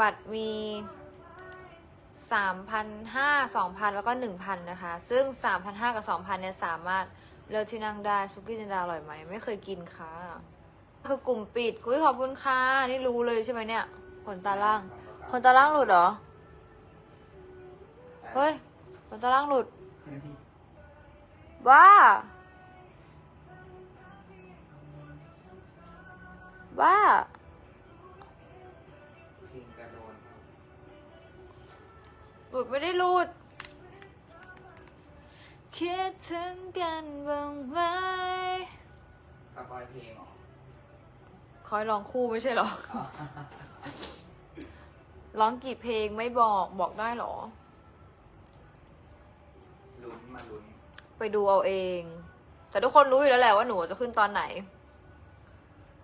บัตรมีสามพันห้าสองพันแล้วก็หนึ่งพันนะคะ ซึ่งสามพันห้ากับสองพันเนี่ย สามารถเลือกที่นั่งได้ซุกี้จินดาอร่อยไหม ไม่เคยกินค่ะ คือกลุ่มปิดคุยขอบคุณค่ะ นี่รู้เลยใช่ไหมเนี่ย ขนตาล่าง ขนตาล่างหลุดเหรอ เฮ้ย ขนตาล่างหลุดบ้าบ้า หลุดไม่ได้หลุด คิดถึงกันบ้างไหมสปอยเพลงเหรอคอยร้องคู่ไม่ใช่เหรออ๋อร้องกี่เพลงไม่บอกบอกได้เหรอ ลุ้นมาลุ้น ไปดูเอาเอง แต่ทุกคนรู้อยู่แล้วแหละว่าหนูจะขึ้นตอนไหน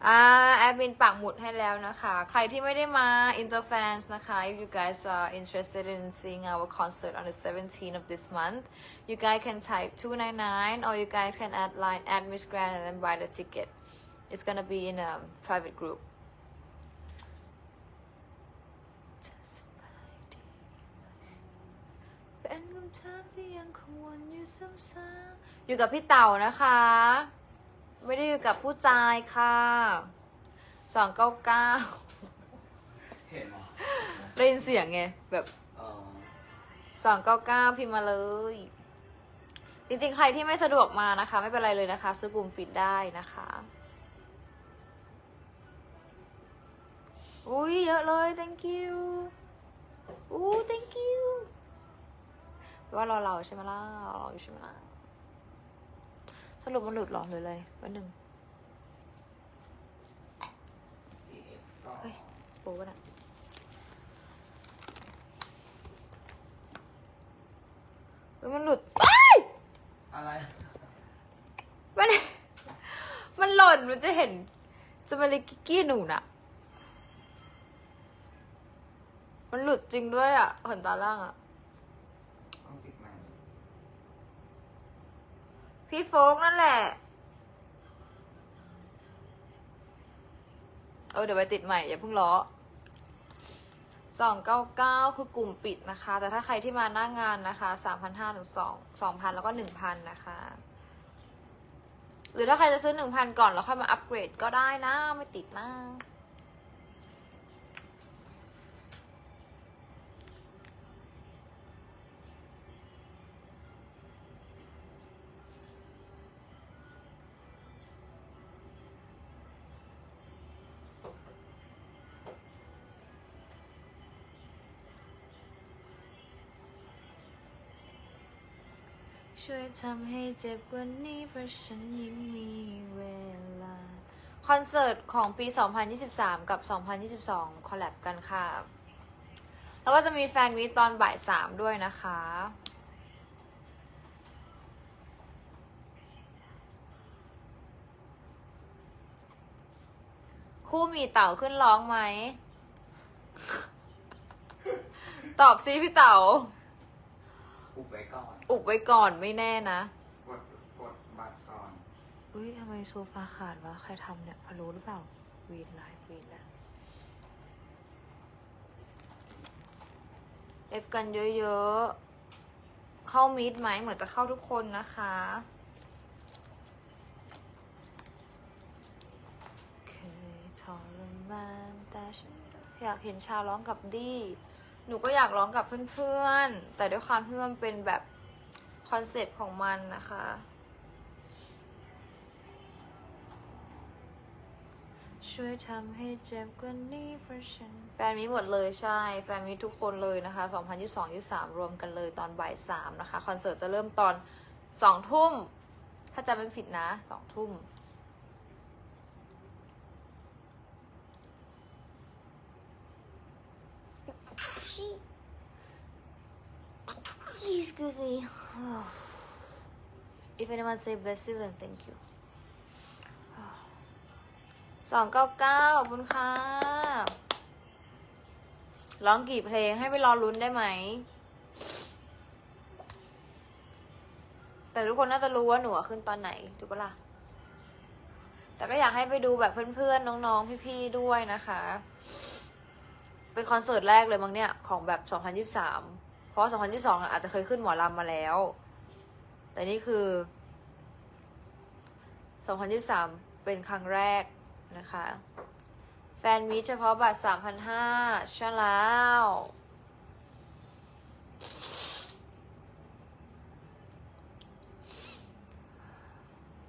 อ่าแอดมินปักหมุดให้แล้วนะคะ ใครที่ไม่ได้มา Interfans นะคะ if you guys are interested in seeing our concert on the 17th of this month you guys can type 299 or you guys can add line at Miss Grand and then buy the ticket it's gonna be in a private group เป็นคำถามที่ยังคงวนอยู่ซ้ำๆอยู่กับพี่เต่านะคะ ไม่ได้อยู่กับผู้ชายค่ะสองเก้าเก้าเห็นเหรอได้ยินเสียงไงแบบเออสองเก้าเก้าพิมพ์มาเลย จริงๆ ใครที่ไม่สะดวกมานะคะ ไม่เป็นไรเลยนะคะ ซื้อกลุ่มปิดได้นะคะอุ้ยเยอะเลย thank you อู้ thank you แปลว่ารอเราใช่ไหมล่ะรอเราอยู่ใช่ไหมล่ะ สรุปมันหลุดเหรอหรืออะไรวันหนึ่งซีเอฟก็เฮ้ยโป๊ะนะเฮ้ยมันหลุดเอ้ยอะไร มัน มันหล่นมันจะเห็น จะมาเลยกิกกี้หนูน่ะ มันหลุดจริงด้วยอะขนตาล่างอะ ต้องติดใหม่ พี่โฟกนั่นแหละ เออเดี๋ยวไปติดใหม่อย่าเพิ่งล้อสองเก้าเก้าคือกลุ่มปิดนะคะ แต่ถ้าใครที่มาหน้างานนะคะสามพันห้าถึงสองสองพันแล้วก็หนึ่งพันนะคะ หรือถ้าใครจะซื้อหนึ่งพันก่อนแล้วค่อยมาอัปเกรดก็ได้นะ ไม่ติดนะ ช่วยทำให้เจ็บกว่านี้เพราะฉันยังมีเวลา คอนเสิร์ตของปี 2023 กับ 2022 คอลแลบกันค่ะ แล้วก็จะมีแฟนมีตตอนบ่ายสามด้วยนะคะ คู่มีเต่าขึ้นร้องไหม ตอบซิพี่เต่าอุบไว้ก่อน อุบไว้ก่อนไม่แน่นะกดกดบัตรก่อนอุ้ยทำไมโซฟาขาดวะใครทำเนี่ยพะโล้หรือเปล่าวีนไลฟ์วีนแล้วเอฟกันเยอะๆ เข้ามิดไหมเหมือนจะเข้าทุกคนนะคะเคยทรมานแต่ฉันอยากเห็นชาร้องกับดี้ หนูก็อยากร้องกับเพื่อนๆ แต่ด้วยความที่มันเป็นแบบ คอนเซปต์ของมันนะคะ ช่วยทำให้เจ็บกว่านี้เพราะฉันแฟนมีหมดเลยใช่ แฟนมีทุกคนเลยนะคะ 2022 23 รวมกันเลยตอนบ่ายสามนะคะ คอนเสิร์ตจะเริ่มตอนสองทุ่ม ถ้าจำไม่ผิดนะสองทุ่ม Excuse me. If anyone say bless you then thank you. สองเก้าเก้าขอบคุณค่ะร้องกี่เพลงให้ไปรอลุ้นได้ไหม แต่ทุกคนน่าจะรู้ว่าหนูขึ้นตอนไหนถูกปะล่ะ แต่ก็อยากให้ไปดูแบบเพื่อนๆ น้องๆ พี่ๆ ด้วยนะคะ เป็นคอนเสิร์ตแรกเลยมั้งเนี่ย ของแบบ 2023 ราะ 2022อะอาจจะเคยขึ้นหมอลำมาแล้ว แต่นี่คือ 2023 เป็นครั้งแรกนะคะ แฟนมีเฉพาะบัตร 3,500ใช่แล้ว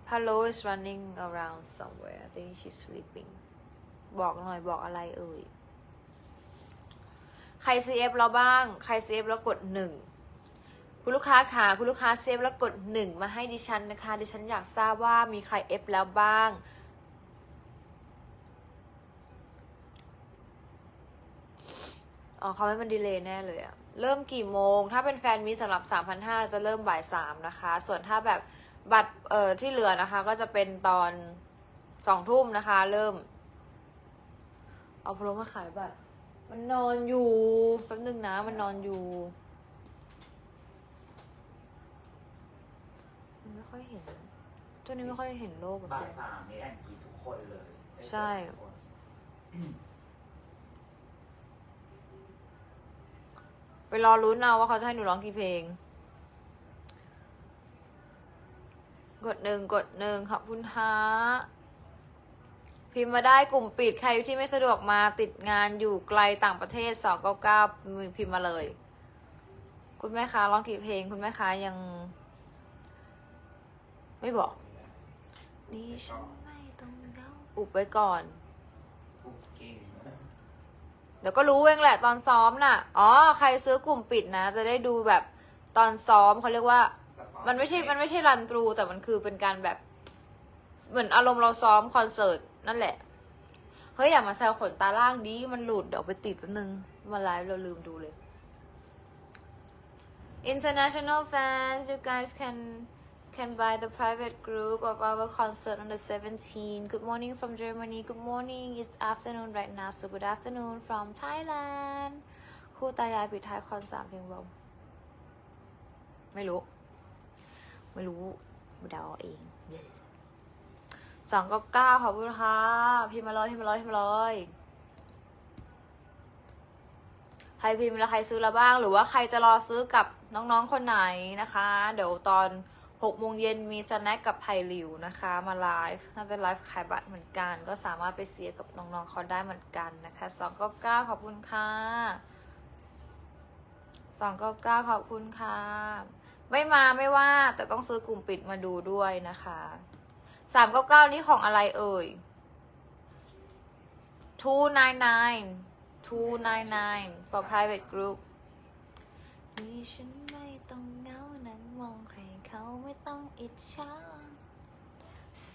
Palo is running around somewhere I think she's sleeping บอกหน่อยบอกอะไรเอ่ย ใคร CF เราบ้าง ใคร CF แล้วกดหนึ่งคุณลูกค้าขาคุณลูกค้า CF แล้วกดหนึ่งมาให้ดิฉันนะคะ ดิฉันอยากทราบว่ามีใคร F แล้วบ้างอ๋อเขาให้มันดีเลย์แน่เลยอะเริ่มกี่โมง ถ้าเป็นแฟนมีสำหรับ 3,500 จะเริ่มบ่ายสามนะคะ ส่วนถ้าแบบบัตรเอ่อที่เหลือนะคะ ก็จะเป็นตอนสองทุ่มนะคะ เริ่ม เอาพลมาขายบัตร มันนอนอยู่แป๊บนึงนะ มันนอนอยู่ มันไม่ค่อยเห็นช่วงนี้ไม่ค่อยเห็นโลกแบบบ่ายนี้สามนี่แอนกรีดทุกคนเลยได้เจอใช่ ทุกคนไปรอลุ้นเอาว่าเขาจะให้หนูร้องกี่เพลง กดหนึ่งกดหนึ่งขอบคุณฮะ พิมพ์มาได้กลุ่มปิดใครที่ไม่สะดวกมาติดงานอยู่ไกลต่างประเทศสองเก้าเก้าพิมพ์มาเลย คุณแม่ค้าร้องกี่เพลง คุณแม่ค้ายัง ไม่บอกนี่ฉันไม่ต้องเดาอุบไว้ก่อน เดี๋ยวก็รู้เองแหละตอนซ้อมน่ะ อ๋อ ใครซื้อกลุ่มปิดนะ จะได้ดูแบบตอนซ้อมเขาเรียกว่า มันไม่ใช่ มันไม่ใช่รันตรูแต่มันคือเป็นการแบบ เหมือนอารมณ์เราซ้อมคอนเสิร์ต นั่นแหละ เฮ้ยอย่ามาแซวขนตาล่างดีมันหลุดเดี๋ยวไปติดแป๊บนึงมาไลฟ์เราลืมดูเลย International fans you guys can can buy the private group of our concert on the 17th Good morning from Germany Good morning it's afternoon right now so good afternoon from Thailand คู่ตายายปิดท้ายคอนสามเพลงเบาไม่รู้ ไม่รู้เดาเอาเอง สองก็เก้าขอบคุณค่ะพิมพ์มาเลยพิมพ์มาเลยพิมพ์มาเลยใครพิมพ์แล้วใครซื้อแล้วบ้าง หรือว่าใครจะรอซื้อกับน้องๆคนไหนนะคะ เดี๋ยวตอนหกโมงเย็นมีสแน็คกับไผ่หลิวนะคะ มาไลฟ์น่าจะไลฟ์ขายบัตรเหมือนกัน ก็สามารถไปเสียกับน้องๆเขาได้เหมือนกันนะคะสองก็เก้าขอบคุณค่ะสองก็เก้าขอบคุณค่ะไม่มาไม่ว่าแต่ต้องซื้อกลุ่มปิดมาดูด้วยนะคะ สามเก้าเก้านี่ของอะไรเอ่ย two nine nine two nine nine for private group นี่ฉันไม่ต้องเหงานั่งมองใครเขาไม่ต้องอิจฉา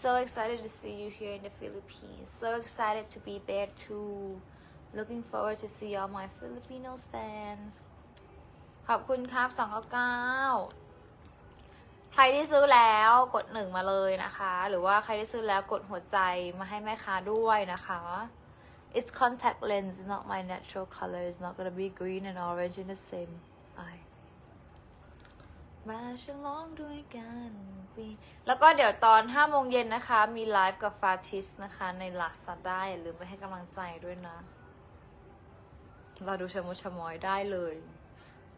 So excited to see you here in the Philippines. So excited to be there too. Looking forward to see all my Filipinos fans. ขอบคุณครับ299 ใครที่ซื้อแล้วกดหนึ่งมาเลยนะคะ หรือว่าใครที่ซื้อแล้วกดหัวใจมาให้แม่ค้าด้วยนะคะ It's contact lens not my natural color it's not gonna be green and orange in the same eye มาฉลองด้วยกันปีแล้วก็เดี๋ยวตอน5โมงเย็นนะคะ มีไลฟ์กับฟาทิสนะคะใน Lazada อย่าลืมไปให้กำลังใจด้วยนะ เราดูชมดชมอยได้เลย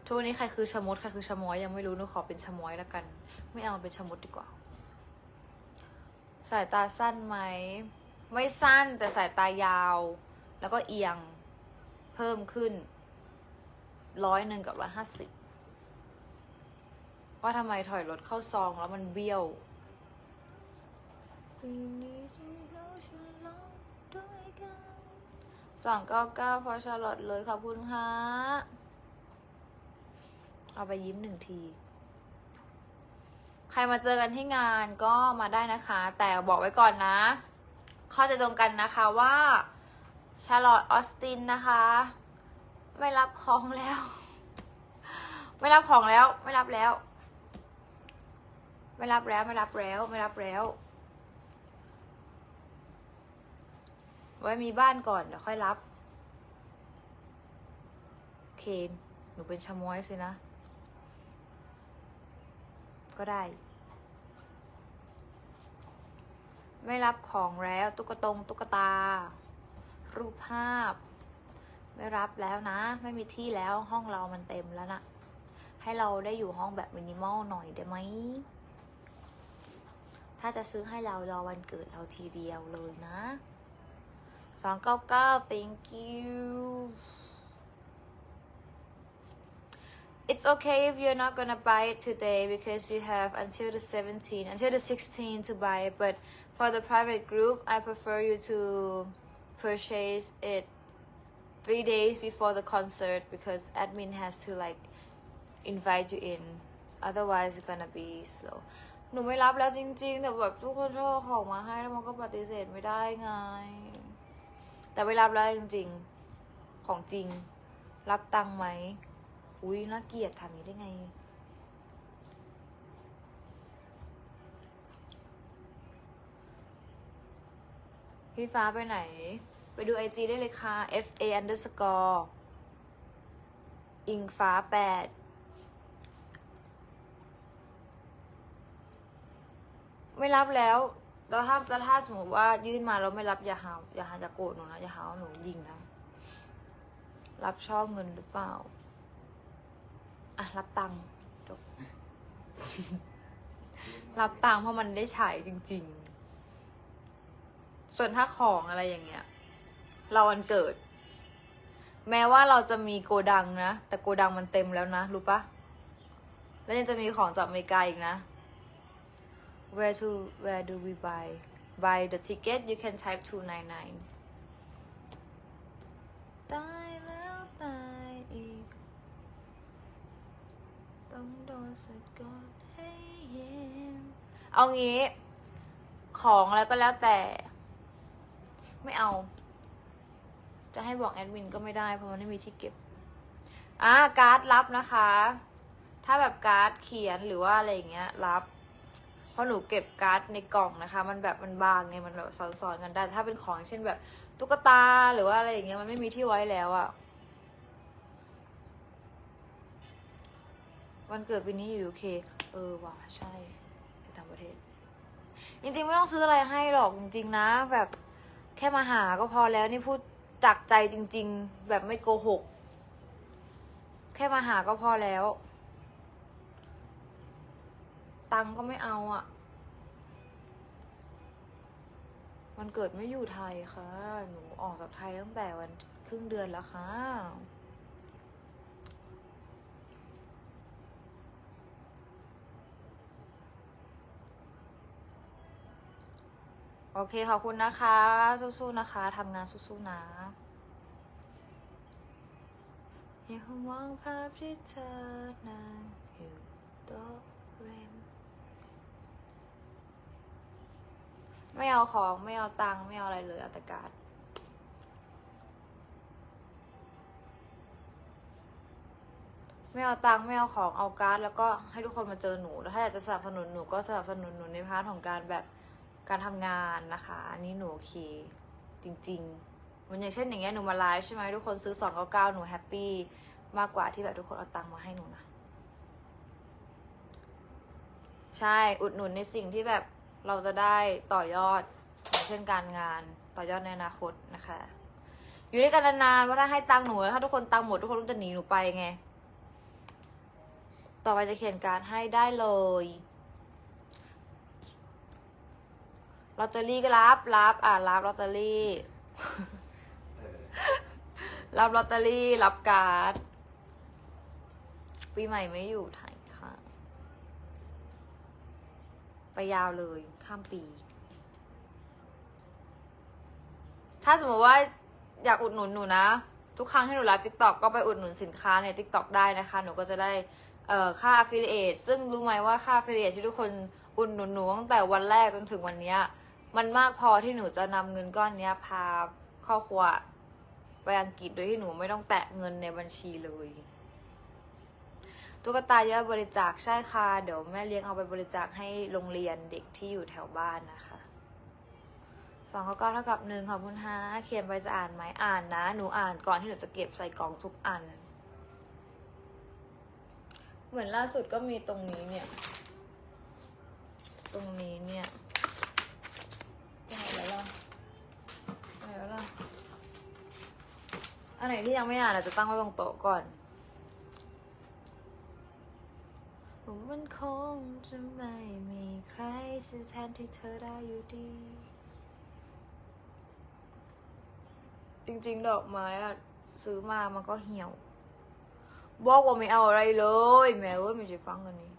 ทุกวันนี้ใครคือชะมดใครคือชะมอยยังไม่รู้หนูขอเป็นชะมอยแล้วกัน ไม่เอาเป็นชะมดดีกว่า สายตาสั้นไหม ไม่สั้นแต่สายตายาว แล้วก็เอียงเพิ่มขึ้นร้อยหนึ่งกับร้อยห้าสิบว่าทำไมถอยรถเข้าซองแล้วมันเบี้ยวสองเก้าเก้าพอชาลอตเลยขอบคุณค่ะ เอาไปยิ้มหนึ่งที ใครมาเจอกันที่งานก็มาได้นะคะ แต่บอกไว้ก่อนนะ ข้อจะตรงกันนะคะว่าชาร์ลอตออสตินนะคะ ไม่รับของแล้ว ไม่รับของแล้ว ไม่รับแล้ว ไม่รับแล้ว ไม่รับแล้ว ไม่รับแล้ว ไว้มีบ้านก่อนเดี๋ยวค่อยรับ เคนหนูเป็นชะม้อยสินะ ก็ได้ ไม่รับของแล้วตุ๊กตงตุ๊กตา รูปภาพ ไม่รับแล้วนะ ไม่มีที่แล้วห้องเรามันเต็มแล้วนะให้เราได้อยู่ห้องแบบมินิมอลหน่อยได้ไหม ถ้าจะซื้อให้เรารอวันเกิดเราทีเดียวเลยนะสองเก้าเก้า thank you It's okay if you're not gonna buy it today because you have until the 17th, until the 16th to buy it. But for the private group, I prefer you to purchase it three days before the concert because admin has to like invite you in. Otherwise, it's gonna be slow. หนูไม่รับแล้วจริงๆ แต่แบบทุกคนชอบเอาของมาให้แล้วมันก็ปฏิเสธไม่ได้ไง แต่ไม่รับแล้วจริงๆ ของจริง รับตังค์ไหม อุ้ยน่าเกลียดทำอย่างนี้ได้ไง พี่ฟ้าไปไหน ไปดูไอจีได้เลยค่ะ f a underscore อิงฟ้าแปดไม่รับแล้วแล้วถ้าแล้วถ้าสมมติว่ายื่นมาแล้วไม่รับอย่าหาอย่าหาจะโกรธหนูนะอย่าหาว่าหนูยิงนะ รับชอบเงินหรือเปล่า อะรับตังค์จบ รับตังค์เพราะมันได้ใช้จริง ๆ ส่วนถ้าของอะไรอย่างเงี้ย เราวันเกิด แม้ว่าเราจะมีโกดังนะ แต่โกดังมันเต็มแล้วนะ รู้ปะแล้วยังจะมีของจากอเมริกาอีกนะ where to where do we buy buy the ticket you can type 299 ต้องโดนให้เย็นเอางี้ ของอะไรก็แล้วแต่ ไม่เอา จะให้บอกแอดมินก็ไม่ได้เพราะมันไม่มีที่เก็บอ่าการ์ดรับนะคะ ถ้าแบบการ์ดเขียนหรือว่าอะไรอย่างเงี้ย รับ เพราะหนูเก็บการ์ดในกล่องนะคะ มันแบบมันบางไงมันแบบซ้อนๆกันได้ ถ้าเป็นของเช่นแบบตุ๊กตาหรือว่าอะไรอย่างเงี้ยมันไม่มีที่ไว้แล้วอะ วันเกิดปีนี้อยู่ UK เคเออว่ะใช่ไปต่างประเทศ จริงๆไม่ต้องซื้ออะไรให้หรอกจริงๆนะ แบบแค่มาหาก็พอแล้วนี่พูดจากใจจริง ๆ แบบไม่โกหก แค่มาหาก็พอแล้ว ตังก็ไม่เอาอะ่ะวันเกิดไม่อยู่ไทยค่ะ หนูออกจากไทยตั้งแต่วันครึ่งเดือนแล้วค่ะ โอเคขอบคุณนะคะ สู้ๆนะคะทำงานสู้ๆนะยังคงมองภาพที่เธอนั่งอยู่โต๊ะเรมไม่เอาของ ไม่เอาตังค์ไม่เอาอะไรเลยเอาแต่การ์ดไม่เอาตังค์ไม่เอาของเอาการ์ดแล้วก็ให้ทุกคนมาเจอหนูแล้วถ้าอยากจะสนับสนุนหนูก็สนับสนุนหนูในพาร์ทของการแบบ การทำงานนะคะ อันนี้หนูโอเค จริงๆ มันอย่างเช่นอย่างเงี้ยหนูมาไลฟ์ใช่ไหมทุกคนซื้อ 299 หนูแฮปปี้มากกว่าที่แบบทุกคนเอาตังค์มาให้หนูนะ ใช่อุดหนุนในสิ่งที่แบบเราจะได้ต่อยอดอย่างเช่นการงานต่อยอดในอนาคตนะคะ อยู่ด้วยกันนานๆว่าถ้าให้ตังค์หนูถ้าทุกคนตังค์หมดทุกคนจะหนีหนูไปไง ต่อไปจะเขียนการให้ได้เลย ลอตเตอรี่ก็รับรับอ่ารับลอตเตอรี่รับลอตเตอรี่รับการ์ดปีใหม่ไม่อยู่ไทยค่ะ ไปยาวเลยข้ามปี ถ้าสมมติว่าอยากอุดหนุนหนูนะ ทุกครั้งที่หนูไลฟ์ทิกตอกก็ไปอุดหนุนสินค้าในทิกตอกได้นะคะ หนูก็จะได้เอ่อค่า affiliate ซึ่งรู้ไหมว่าค่า affiliate ที่ทุกคนอุดหนุนหนูตั้งแต่วันแรกจนถึงวันเนี้ย มันมากพอที่หนูจะนำเงินก้อนเนี้ย พาครอบครัวไปอังกฤษโดยที่หนูไม่ต้องแตะเงินในบัญชีเลยตุ๊กตาเยอะบริจาคใช่ค่ะ เดี๋ยวแม่เลี้ยงเอาไปบริจาคให้โรงเรียนเด็กที่อยู่แถวบ้านนะคะสองข้อเก้าเท่ากับหนึ่งขอบคุณฮะเขียนไปจะอ่านไหมอ่านนะ หนูอ่านก่อนที่หนูจะเก็บใส่กล่องทุกอัน เหมือนล่าสุดก็มีตรงนี้เนี่ย ตรงนี้เนี่ย ไปไหนแล้วล่ะไปไหนแล้วล่ะออันไหนที่ยังไม่อ่านอาจจะตั้งไว้บนโต๊ะก่อนมันคงจะไม่มีใครจะแทนที่เธอได้อยู่ดี จริงๆ ดอกไม้อะซื้อมามันก็เหี่ยว บอกว่าไม่เอาอะไรเลย แม่เอ้ยไม่ใช่ฟังอันนี้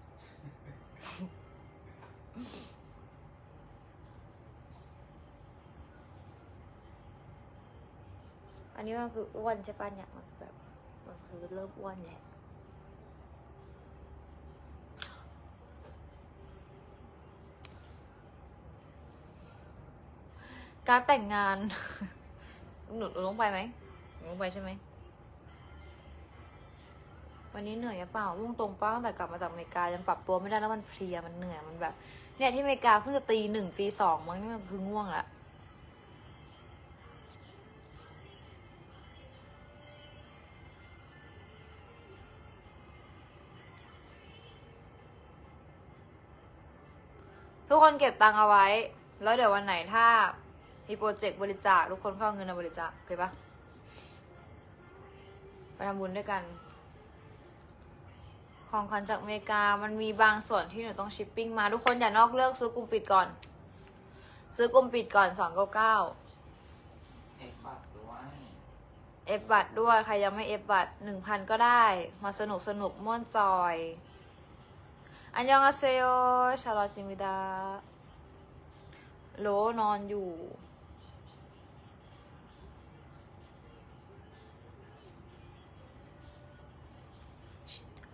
อันนี้มันคืออ้วนใช่ป่ะเนี่ยมันแบบมันคือเริ่มอ้วนแหละการแต่งงาน หนูลงไปไหมหนูลงไปใช่ไหม วันนี้เหนื่อยเปล่ามุ่งตรงป้าตั้งแต่กลับมาจากอเมริกายังปรับตัวไม่ได้แล้วมันเพลียมันเหนื่อยมันแบบ เนี่ยที่อเมริกาเพิ่งจะตีหนึ่งตีสองมั้งนี่มันคือง่วงละ ทุกคนเก็บตังค์เอาไว้ แล้วเดี๋ยววันไหนถ้ามีโปรเจกต์บริจาคทุกคนก็เอาเงินมาบริจาคโอเคปะไปทำบุญด้วยกัน ของขวัญจากอเมริกา มันมีบางส่วนที่หนูต้องชิปปิ้งมา ทุกคนอย่านอกเลือกซื้อกลุ่มปิดก่อน ซื้อกลุ่มปิดก่อนสองเก้าเก้าเอกบัตรด้วยเอฟบัตรด้วย ใครยังไม่เอฟบัตรหนึ่งพันก็ได้ มาสนุกสนุกม่วนจอย อันยองอาเซโยชาลอติมิดาโลนอนอยู่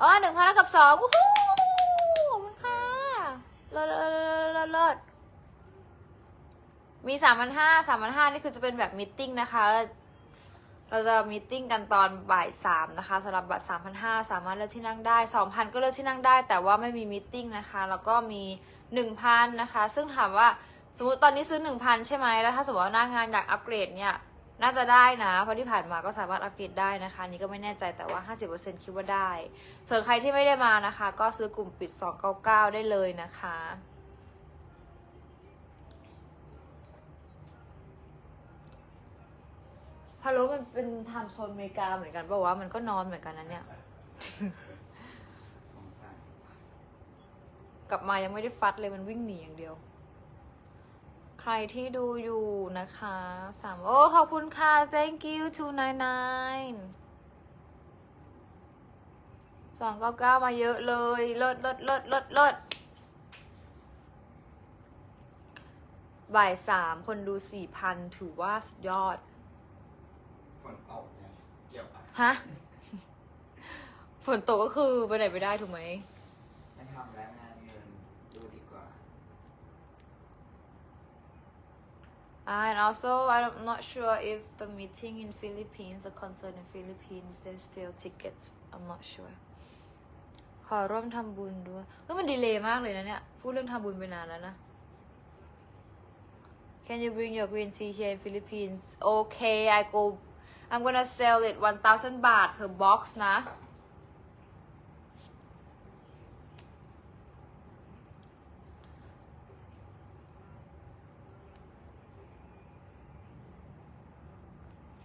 อ๋อหนึ่งพันกับสองวู้ฮู้ขอบคุณค่ะเลิศเลิศเลิศเลิศเลิศมีสามพันห้าสามพันห้านี่คือจะเป็นแบบมิทติ้งนะคะ เราจะมีติ้งกันตอนบ่ายสามนะคะสำหรับบัตรสามพันห้าสามารถเลือกที่นั่งได้สองพันก็เลือกที่นั่งได้ แต่ว่าไม่มีมิทติ้งนะคะ แล้วก็มีหนึ่งพันนะคะ ซึ่งถามว่าสมมติตอนนี้ซื้อหนึ่งพันใช่ไหมแล้วถ้าสมมติว่าหน้างานอยากอัปเกรดเนี่ยน่าจะได้นะเพราะที่ผ่านมาก็สามารถอัปเกรดได้นะคะนี่ก็ไม่แน่ใจแต่ว่า 50%คิดว่าได้ ส่วนใครที่ไม่ได้มานะคะ ก็ซื้อกลุ่มปิด 299 ได้เลยนะคะ พาโลมันเป็นไทม์โซนอเมริกาเหมือนกันบอกว่ามันก็นอนเหมือนกันนะเนี่ย สงสารกลับมายังไม่ได้ฟัดเลยมันวิ่งหนีอย่างเดียว ใครที่ดูอยู่นะคะสามโอ้ขอบคุณค่ะ thank you two nine nine สองเก้าเก้ามาเยอะเลย เลิศเลิศเลิศเลิศเลิศบ่ายสามคนดูสี่พันถือว่าสุดยอด ฝนตกไงเกี่ยวปะฮะ ฝนตกก็คือไปไหนไม่ได้ถูกไหม ไม่ทำแล้วงานเงินดูดีกว่า And also, I'm not sure if the meeting in Philippines, the concert in Philippines, there's still tickets. I'm not sure. ขอร่วมทำบุญด้วยเฮ้ยมันดีเลยมากเลยนะเนี่ย พูดเรื่องทำบุญไปนานแล้วนะ Can you bring your green tea here in Philippines? Okay, I go. I'm gonna sell it 1,000บาท per box นะ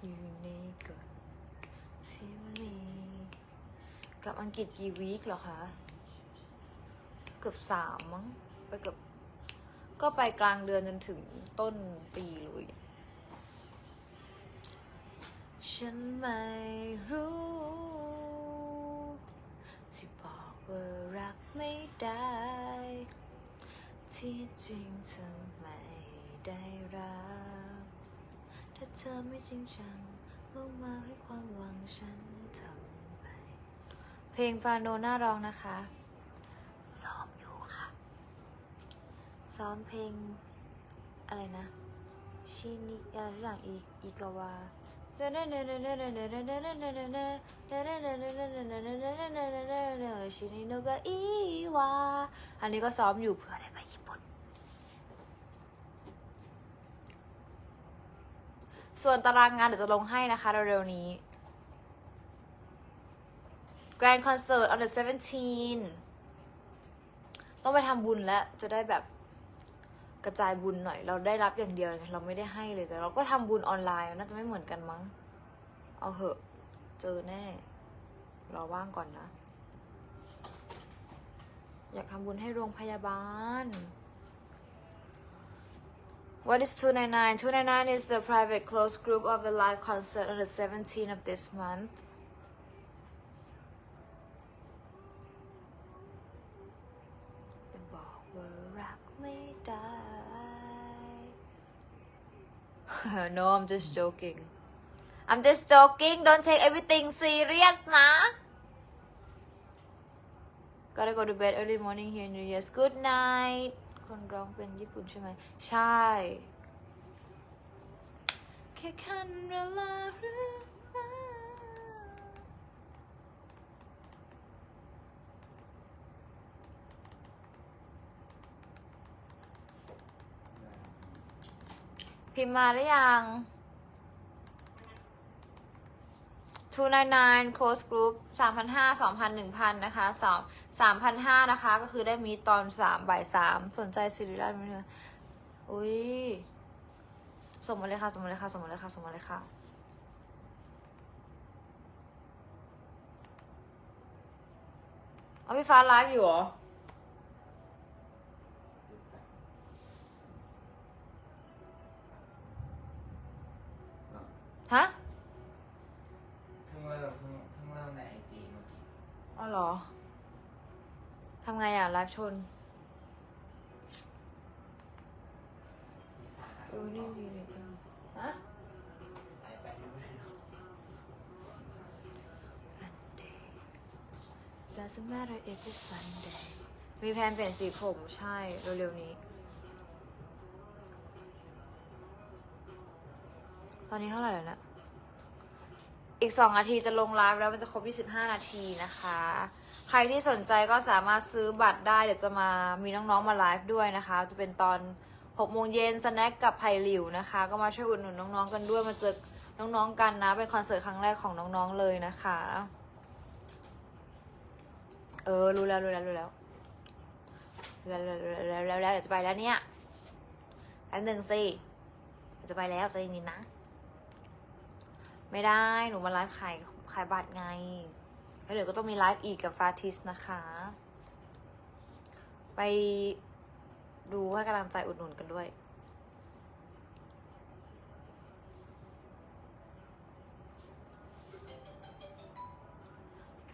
ยู่ในกฎซิวลีกลับอังกฤษกี่วีคเหรอคะ เกือบสามมั้ง ไปเกือบ ก็ไปกลางเดือนจนถึงต้นปีเลย ฉันไม่รู้ ที่บอกว่ารักไม่ได้ ที่จริงเธอไม่ได้รัก ถ้าเธอไม่จริงจังลงมาให้ความหวังฉันทำไป เพลงฟาโนน่าร้องนะคะซ้อมอยู่ค่ะ ซ้อมเพลงอะไรนะ ชินิอะไรสักอย่างอีกอีกาวา ชินิโนกะอีวาอันนี้ก็ซ้อมอยู่เพื่อได้ไปญี่ปุ่น ส่วนตารางงานเดี๋ยวจะลงให้นะคะเร็วๆนี้ Grand Concert on the 17 ต้องไปทำบุญแล้วจะได้แบบ กระจายบุญหน่อย เราได้รับอย่างเดียวเราไม่ได้ให้เลยแต่เราก็ทำบุญออนไลน์น่าจะไม่เหมือนกันมั้ง เอาเหอะ เจอแน่ รอว่างก่อนนะ อยากทำบุญให้โรงพยาบาล What is 299? 299 is the private closed group of the live concert on the 17th of this month. No I'm just joking I'm just joking don't take everything serious นะ Gotta go to bed early morning here in New Year's good night คนร้องเป็นญี่ปุ่นใช่ไหม ใช่ แค่คันเวลาหรือเปล่า พิมพ์มาหรือยัง 299 close group 3,500 2,000 1,000 นะคะ2 3,500 นะคะ ก็คือได้มีตอน 3 บ่าย 3 สนใจสิริราชไหมเธออุ้ยส่งมาเลยค่ะส่งมาเลยค่ะส่งมาเลยค่ะส่งมาเลยค่ะเอาพี่ฟ้าไลฟ์อยู่เหรอ ฮะ เพิ่งเริ่มเพิ่งเพิ่งเริ่มในไอจีเมื่อกี้ อ๋อเหรอ ทำไงอะ ไลฟ์ชนพี่ฟ้าเออ นี่ดีเลยฮะไลฟ์ไปดูเลยเนาะ Doesn't matter if it's Sunday มีแพลนเปลี่ยนสีผมใช่ เร็วๆนี้ ตอนนี้เท่าไหร่แล้วนะ อีก 2 นาทีจะลงไลฟ์แล้วมันจะครบ 25 นาทีนะคะ ใครที่สนใจก็สามารถซื้อบัตรได้ เดี๋ยวจะมามีน้องๆมาไลฟ์ด้วยนะคะ จะเป็นตอน6โมงเย็นสแน็คกับไผ่หลิวนะคะ ก็มาช่วยอุดหนุนน้องๆกันด้วยมาเจอน้องๆกันนะ เป็นคอนเสิร์ตครั้งแรกของน้องๆเลยนะคะ เออ รู้แล้วรู้แล้วรู้แล้วแล้วแล้วแล้วแล้วเดี๋ยวจะไปแล้วเนี่ยแป๊บหนึ่งสิจะไปแล้วใจเย็นๆนะ ไม่ได้ หนูมาไลฟ์ขายขายบัตรไง แล้วเดี๋ยวก็ต้องมีไลฟ์อีกกับฟาติสนะคะ ไปดูให้กำลังใจอุดหนุนกันด้วย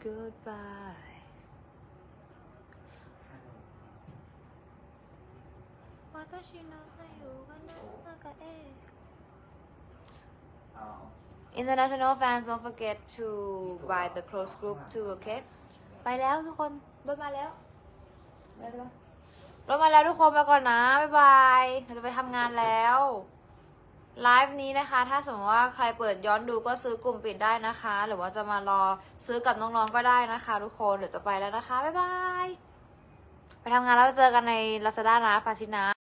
Goodbye 私のさよはなんかえ อ๋อ International fans don't forget to buy the close group too okay ไปแล้วทุกคนรถมาแล้วไปแล้วรถมาแล้วทุกคนไปก่อนนะ บ๊ายบายเราจะไปทำงานแล้วไลฟ์นี้นะคะ ถ้าสมมติว่าใครเปิดย้อนดูก็ซื้อกลุ่มปิดได้นะคะ หรือว่าจะมารอซื้อกับน้องๆก็ได้นะคะ ทุกคนเดี๋ยวจะไปแล้วนะคะ บ๊ายบาย ไปทำงานแล้วเจอกันใน Lazada นะฟาชินะ